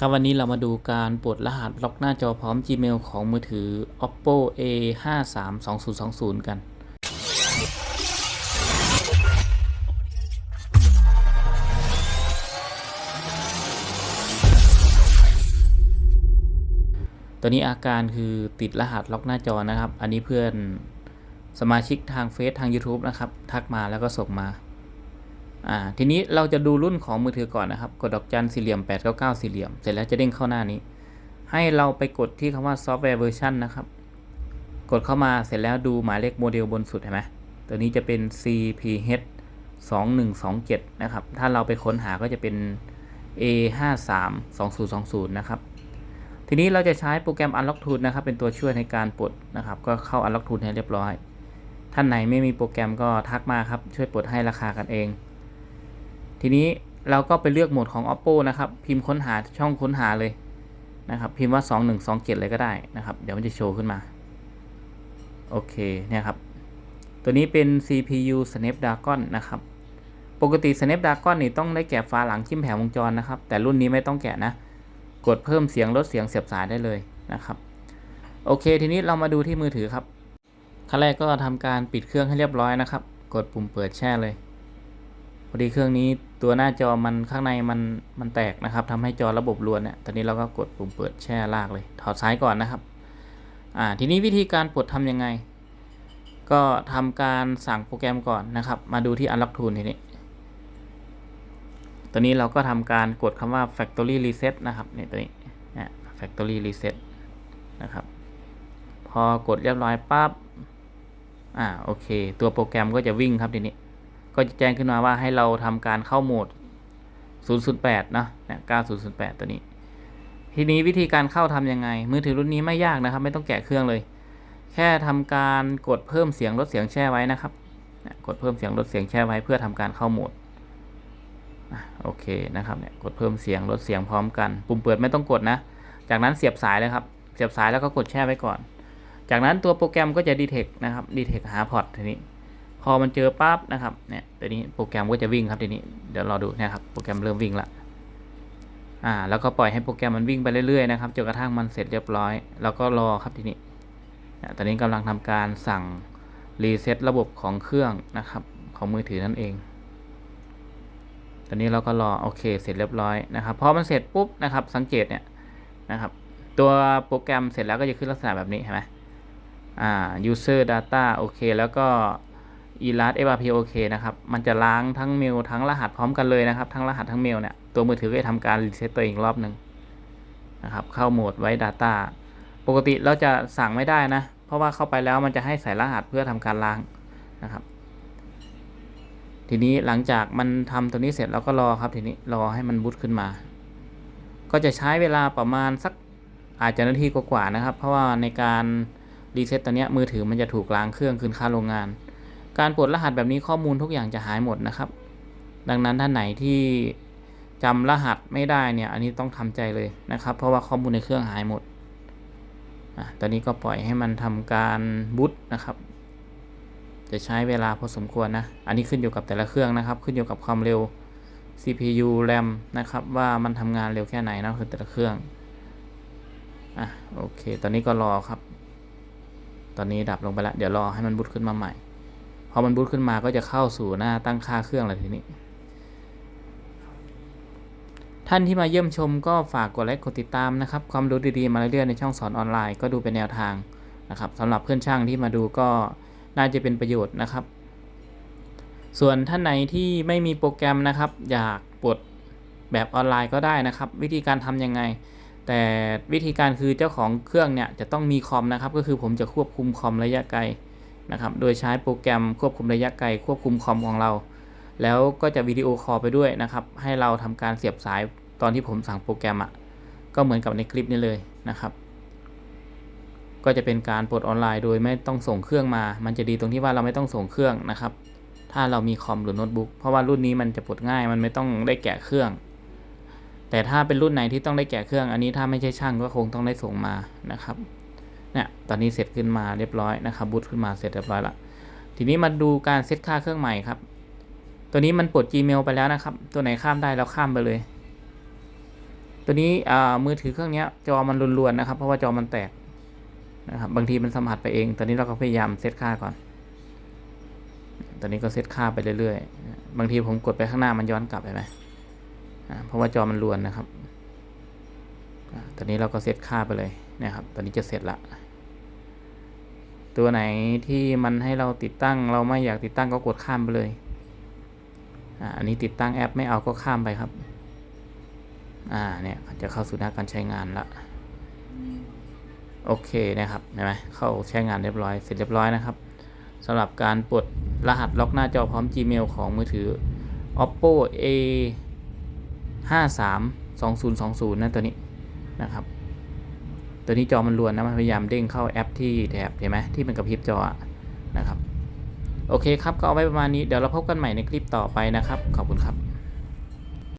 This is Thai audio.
ครับวันนี้เรามาดูการปลดรหัสล็อกหน้าจอพร้อม Gmail ของมือถือ oppo a 5 3 2 0 2 0 กัน ตัวนี้อาการคือติดรหัสล็อกหน้าจอนะครับ อันนี้เพื่อนสมาชิกทางเฟซทาง YouTube นะครับ ทักมาแล้วก็ส่งมา อ่าทีนี้เราจะดูรุ่นของมือถือก่อนนะครับ กดดอกจันสี่เหลี่ยม 899 สี่เหลี่ยม เสร็จแล้วจะเด้งเข้าหน้านี้ ให้เราไปกดที่คำว่าซอฟต์แวร์เวอร์ชันนะครับ กดเข้ามาเสร็จแล้วดูหมายเลขโมเดลบนสุดเห็นไหมตัวนี้จะเป็น CPH 2127 นะครับ ถ้าเราไปค้นหาก็จะเป็น A53 2020 นะครับ ทีนี้เราจะใช้โปรแกรม Unlock Tool นะครับ เป็นตัวช่วยในการปลดนะครับ ก็เข้า Unlock Tool ให้เรียบร้อย ท่านไหนไม่มีโปรแกรมก็ทักมาครับ ช่วยปลดให้ราคากันเอง ทีนี้เราก็ไปเลือกโหมดของ oppo นะครับ พิมพ์ค้นหาช่องค้นหาเลยนะครับ พิมพ์ว่า 2127 เลยก็ได้นะครับ เดี๋ยวมันจะโชว์ขึ้นมา โอเค เนี่ยครับ ตัวนี้เป็น CPU Snapdragon นะครับ ปกติ Snapdragon นี่ต้องได้แกะฝาหลังจิ้มแผงวงจรนะครับ แต่รุ่นนี้ไม่ต้องแกะนะ กดเพิ่มเสียงลดเสียงเสียบสายได้เลยนะครับ โอเค ทีนี้เรามาดูที่มือถือครับ ขั้นแรกก็ทำการปิดเครื่องให้เรียบร้อยนะครับ กดปุ่มเปิดแช่เลย พอดีเครื่องนี้ตัวหน้าจอมันข้างในมันมันแตกนะครับทำให้จอระบบรวนเนี่ยตอนนี้เราก็กดปุ่มเปิดแช่ลากเลย ถอดสายก่อนนะครับอ่าทีนี้วิธีการปลดทำยังไง ก็ทำการสั่งโปรแกรมก่อนนะครับ มาดูที่ Unlock Tool ทีนี้ตัวนี้เราก็ทำการกดคำว่า Factory Reset นะครับเนี่ยตัวนี้นะ Factory Reset นะครับ พอกดเรียบร้อยปั๊บอ่าโอเค ตัวโปรแกรมก็จะวิ่งครับทีนี้ ก็จะแจ้งขึ้นมาว่าให้เราทำการเข้าโหมด 008 นะเนี่ย9008 ตัวนี้ ทีนี้วิธีการเข้าทำยังไง มือถือรุ่นนี้ไม่ยากนะครับ ไม่ต้องแกะเครื่องเลย แค่ทำการกดเพิ่มเสียงลดเสียงแช่ไว้นะครับ กดเพิ่มเสียงลดเสียงแช่ไว้เพื่อทำการเข้าโหมดโอเคนะครับเนี่ยกดเพิ่มเสียงลดเสียงพร้อมกัน ปุ่มเปิดไม่ต้องกดนะ จากนั้นเสียบสายเลยครับ เสียบสายแล้วก็กดแช่ไว้ก่อน จากนั้นตัวโปรแกรมก็จะดีเทคนะครับดีเทคหาพอร์ตทีนี้ พอมันเจอปั๊บนะครับเนี่ยตัวนี้โปรแกรมก็จะวิ่งครับทีนี้เดี๋ยวรอดูนะครับโปรแกรมเริ่มวิ่งละอ่าแล้วก็ปล่อยให้โปรแกรมมันวิ่งไปเรื่อยๆนะครับจนกระทั่งมันเสร็จเรียบร้อย แล้วก็รอครับทีนี้ตอนนี้กำลังทำการสั่งรีเซ็ตระบบของเครื่องนะครับของมือถือนั่นเอง ตอนนี้เราก็รอโอเคเสร็จเรียบร้อยนะครับพอมันเสร็จปุ๊บนะครับสังเกตเนี่ยนะครับตัวโปรแกรมเสร็จแล้วก็จะขึ้นลักษณะแบบนี้เห็นไหมอ่า user data โอเค แล้วก็ e l a s FRP โอเคนะครับ มันจะล้างทั้งเมลทั้งรหัสพร้อมกันเลยนะครับ ทั้งรหัสทั้งเมลเนี่ย ตัวมือถือก็จะทำการรีเซ็ตตัวเองรอบหนึ่งนะครับ เข้าโหมดไว้ Data ปกติเราจะสั่งไม่ได้นะ เพราะว่าเข้าไปแล้วมันจะให้ใส่รหัสเพื่อทำการล้างนะครับ ทีนี้หลังจากมันทำตัวนี้เสร็จเราก็รอครับ ทีนี้รอให้มันบูตขึ้นมา ก็จะใช้เวลาประมาณสักอาจจะนาทีกว่าๆนะครับ เพราะว่าในการรีเซ็ตตัวเนี้ยมือถือมันจะถูกล้างเครื่องคืนค่าโรงงาน การปลดรหัสแบบนี้ข้อมูลทุกอย่างจะหายหมดนะครับ ดังนั้นท่านไหนที่จำรหัสไม่ได้เนี่ย อันนี้ต้องทำใจเลยนะครับ เพราะว่าข้อมูลในเครื่องหายหมดอะตอนนี้ก็ปล่อยให้มันทำการบูตนะครับ จะใช้เวลาพอสมควรนะ อันนี้ขึ้นอยู่กับแต่ละเครื่องนะครับ ขึ้นอยู่กับความเร็ว CPU RAM นะครับ ว่ามันทำงานเร็วแค่ไหนนะคือแต่ละเครื่องอะโอเค ตอนนี้ก็รอครับ ตอนนี้ดับลงไปแล้ว เดี๋ยวรอให้มันบูตขึ้นมาใหม่ พอมันบูตขึ้นมาก็จะเข้าสู่หน้าตั้งค่าเครื่องเลยทีนี้ ท่านที่มาเยี่ยมชมก็ฝากกดไลค์กดติดตามนะครับ ความรู้ดีๆมาเรื่อยๆในช่องสอนออนไลน์ก็ดูเป็นแนวทางนะครับสำหรับเพื่อนช่างที่มาดูก็น่าจะเป็นประโยชน์นะครับ ส่วนท่านไหนที่ไม่มีโปรแกรมนะครับ อยากปลดแบบออนไลน์ก็ได้นะครับ วิธีการทำยังไง แต่วิธีการคือเจ้าของเครื่องเนี่ยจะต้องมีคอมนะครับ ก็คือผมจะควบคุมคอมระยะไกล นะครับ โดยใช้โปรแกรมควบคุมระยะไกลควบคุมคอมของเรา แล้วก็จะวิดีโอคอลไปด้วยนะครับ ให้เราทำการเสียบสายตอนที่ผมสั่งโปรแกรมอะ่ะ ก็เหมือนกับในคลิปนี้เลยนะครับ ก็จะเป็นการปลดออนไลน์โดยไม่ต้องส่งเครื่องมา มันจะดีตรงที่ว่าเราไม่ต้องส่งเครื่องนะครับ ถ้าเรามีคอมหรือโน้ตบุ๊ก เพราะว่ารุ่นนี้มันจะปลดง่าย มันไม่ต้องได้แกะเครื่อง แต่ถ้าเป็นรุ่นไหนที่ต้องได้แกะเครื่อง อันนี้ถ้าไม่ใช่ช่างก็คงต้องได้ส่งมานะครับ เนี่ยตอนนี้เสร็จขึ้นมาเรียบร้อยนะครับบูตขึ้นมาเสร็จเรียบร้อยละทีนี้มาดูการเซตค่าเครื่องใหม่ครับ ตัวนี้มันปลด Gmail ไปแล้วนะครับ ตัวไหนข้ามได้เราข้ามไปเลย ตัวนี้อ่ามือถือเครื่องนี้จอมันรวนๆนะครับ เพราะว่าจอมันแตกนะครับบางทีมันสัมผัสไปเอง ตอนนี้เราก็พยายามเซตค่าก่อน ตอนนี้ก็เซตค่าไปเรื่อยๆ บางทีผมกดไปข้างหน้ามันย้อนกลับไปไหมอ่าเพราะว่าจอมันรวนนะครับอ่าตอนนี้เราก็เซตค่าไปเลยนะครับ ตอนนี้จะเสร็จละ ตัวไหนที่มันให้เราติดตั้ง เราไม่อยากติดตั้งก็กดข้ามไปเลยอันนี้ติดตั้งแอปไม่เอาก็ข้ามไปครับ อ่าเนี่ยจะเข้าสู่หน้าการใช้งานละโอเคนะครับเห็นไหมเข้าใช้งานเรียบร้อยเสร็จเรียบร้อยนะครับสำหรับการปลดรหัสล็อกหน้าจอพร้อม Gmail ของมือถือ oppo a 5 3 2 0 2 0นะตัวนี้นะครับ ตัวนี้จอมันรวนนะมันพยายามเด้งเข้าแอปที่แถบเห็นไหมที่มันกระพริบจอนะครับ โอเคครับก็เอาไว้ประมาณนี้เดี๋ยวเราพบกันใหม่ในคลิปต่อไปนะครับ ขอบคุณครับ